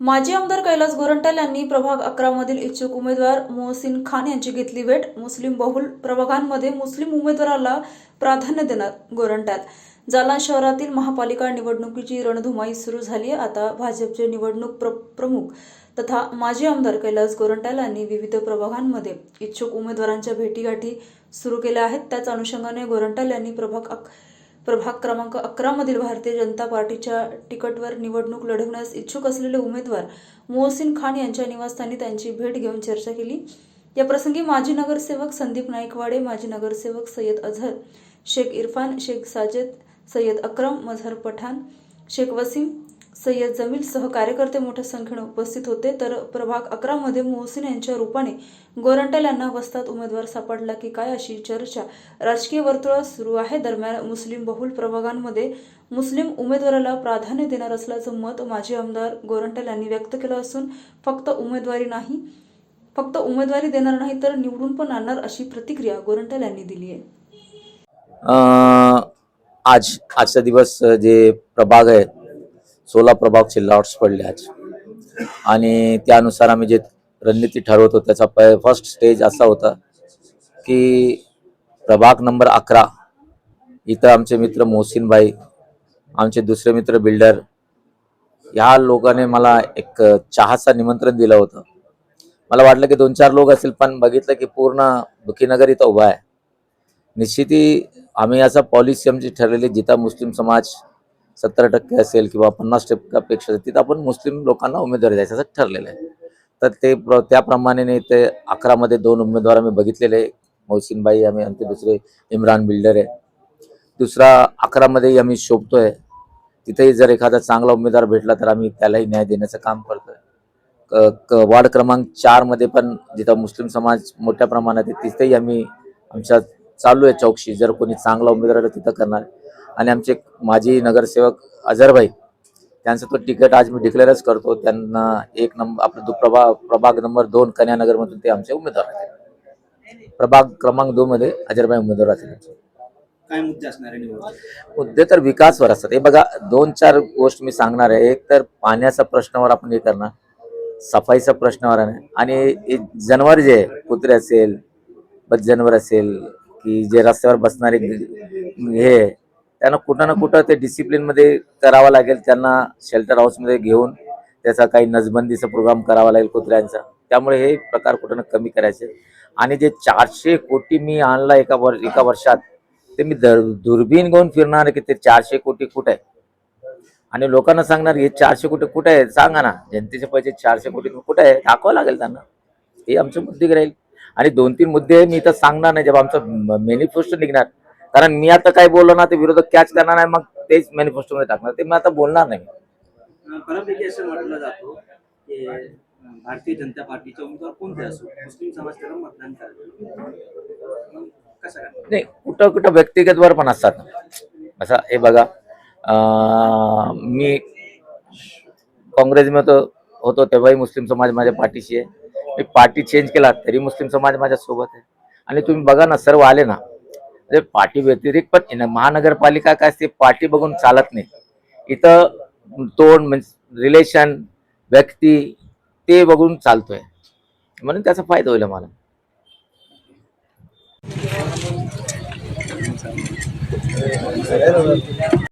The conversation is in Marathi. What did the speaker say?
माजी आमदार कैलास गोरंट्याल यांनी प्रभाग अकरामधील इच्छुक उमेदवार मोहसिन खान यांची घेतली भेट. मुस्लिम बहुल प्रभागांमध्ये मुस्लिम उमेदवाराला प्राधान्य देणार गोरंट्यात जालना शहरातील महापालिका निवडणुकीची रणधुमाई सुरू झाली आहे. आता भाजपचे निवडणूक प्र प्रमुख तथा माजी आमदार कैलास गोरंट्याल यांनी विविध प्रभागांमध्ये इच्छुक उमेदवारांच्या भेटीगाठी सुरू केल्या आहेत. त्याच अनुषंगाने गोरंट्याल यांनी प्रभाग अक प्रभाग क्रमांक अकरा मधील भारतीय जनता पार्टीच्या तिकटवर निवडणूक लढवण्यास इच्छुक असलेले उमेदवार मोहसिन खान यांच्या निवासस्थानी त्यांची भेट घेऊन चर्चा केली. या प्रसंगी माजी नगरसेवक संदीप नाईकवाडे माजी नगरसेवक सय्यद अझहर शेख इरफान शेख साजेद सय्यद अक्रम मझहर पठाण शेख वसीम सय्यद जमील सह कार्यकर्ते मोठ्या संख्येने उपस्थित होते. तर प्रभाग अकरा मध्ये मोहसिन यांच्या रूपाने गोरंट्याल यांना वस्तात उमेदवार सापडला की काय अशी चर्चा राजकीय वर्तुळात सुरू आहे. दरम्यान मुस्लिम बहुल प्रभागांमध्ये मुस्लिम उमेदवाराला प्राधान्य देणार असल्याचं मत माजी आमदार गोरंट्याल यांनी व्यक्त केलं असून फक्त उमेदवारी नाही फक्त उमेदवारी देणार नाही तर निवडून पण आणणार अशी प्रतिक्रिया गोरंट्याल यांनी दिली आहे. आज आजचा दिवस जे प्रभाग आहे सोळा प्रभागचे लॉट्स पडले आज. आणि त्यानुसार आम्ही जे रणनीती ठरवतो त्याचा प फर्स्ट स्टेज असा होता की प्रभाग नंबर अकरा इथं आमचे मित्र मोहसिनबाई आमचे दुसरे मित्र बिल्डर ह्या लोकाने मला एक चहाचा चहाचं निमंत्रण दिलं होतं. मला वाटलं की दोन चार लोक असतील पण बघितलं की पूर्ण दुखीनगर इथं उभा आहे. निश्चिती आम्ही असा पॉलिसी आमची ठरलेली जिथं मुस्लिम समाज सत्तर टक्के असेल किंवा पन्नास टक्क्यापेक्षा असेल, तिथं आपण मुस्लिम लोकांना उमेदवारी द्यायचं असं ठरलेलं आहे. तर ते प्र त्याप्रमाणे ते अकरामध्ये दोन उमेदवार आम्ही बघितलेले मोहसिनबाई आम्ही आमचे दुसरे इम्रान बिल्डर आहे. दुसरा अकरामध्येही आम्ही शोभतो आहे तिथेही जर एखादा चांगला उमेदवार भेटला तर आम्ही त्यालाही न्याय देण्याचं काम करतो क- क- वार्ड क्रमांक चारमध्ये पण जिथं मुस्लिम समाज मोठ्या प्रमाणात आहे तिथेही आम्ही आमच्या चालू आहे चौकशी. जर कोणी चांगला उमेदवार तिथं करणार. आणि आमचे माजी नगरसेवक अझरभाई त्यांचं तो तिकीट आज मी डिक्लेअरच करतो. त्यांना एक नंबर आपलं दु- प्रभाग प्रभाग नंबर दोन कन्यानगरमधून ते आमचे उमेदवार आहेत. प्रभाग क्रमांक दोन मध्ये अजरभाई उमेदवार आहेत काय मुद्दे असणार तर विकासवर असतात. हे बघा दोन चार गोष्ट मी सांगणार आहे. एक तर पाण्याच्या प्रश्नावर आपण हे करणार. सफाईचा प्रश्नावर आहे. आणि जनावर जे कुत्रे असेल जनावर असेल की जे रस्त्यावर बसणारे हे त्यांना कुठं ना कुठं ते डिसिप्लिनमध्ये करावं लागेल त्यांना शेल्टर हाऊसमध्ये घेऊन त्याचा काही नसबंदीचा प्रोग्राम करावा लागेल कुत्र्यांचा. त्यामुळे हे प्रकार कुठं ना कमी करायचे. आणि जे चारशे कोटी मी आणला एका वर एका वर्षात ते मी दर- दुर्बीण घेऊन फिरणार आहे की ते चारशे कोटी कुठे आहे? आणि लोकांना सांगणार हे चारशे कोटी कुठे आहे? सांगा ना. जनतेचे पैसे चारशे कोटी कुठे आहे? दाखवावं लागेल त्यांना. हे आमचे मुद्दे राहील. आणि दोन तीन मुद्दे मी इथं सांगणार नाही जेव्हा आमचं मेनिफेस्टो निघणार. कारण मी आता काय बोललो ना ते विरोधक कॅच करणार नाही मग तेच मॅनिफेस्टो मध्ये टाकणार. ते मी आता बोलणार नाही. अं, बऱ्यापैकी असं म्हटलं जातो की अं, भारतीय जनता पार्टीचे उमेदवार कोणते असो? मुस्लिम समाज त्याला मतदान करेल मग कसं करणार नाही कुठं कुठं व्यक्तिगत वर पण असतात. असं हे बघा मी काँग्रेसमध्ये होतो तेव्हाही मुस्लिम समाज माझ्या पाठीशी आहे. मी पार्टी चेंज केला तरी मुस्लिम समाज माझ्या सोबत आहे. आणि तुम्ही बघा ना सर्व आले ना म्हणजे पार्टी व्यतिरिक्त पण आहे ना, महानगरपालिका काय असते पाठी बघून चालत नाही. इथं तोंड म्हणजे रिलेशन व्यक्ती ते बघून चालतोय. म्हणून त्याचा फायदा होईल मला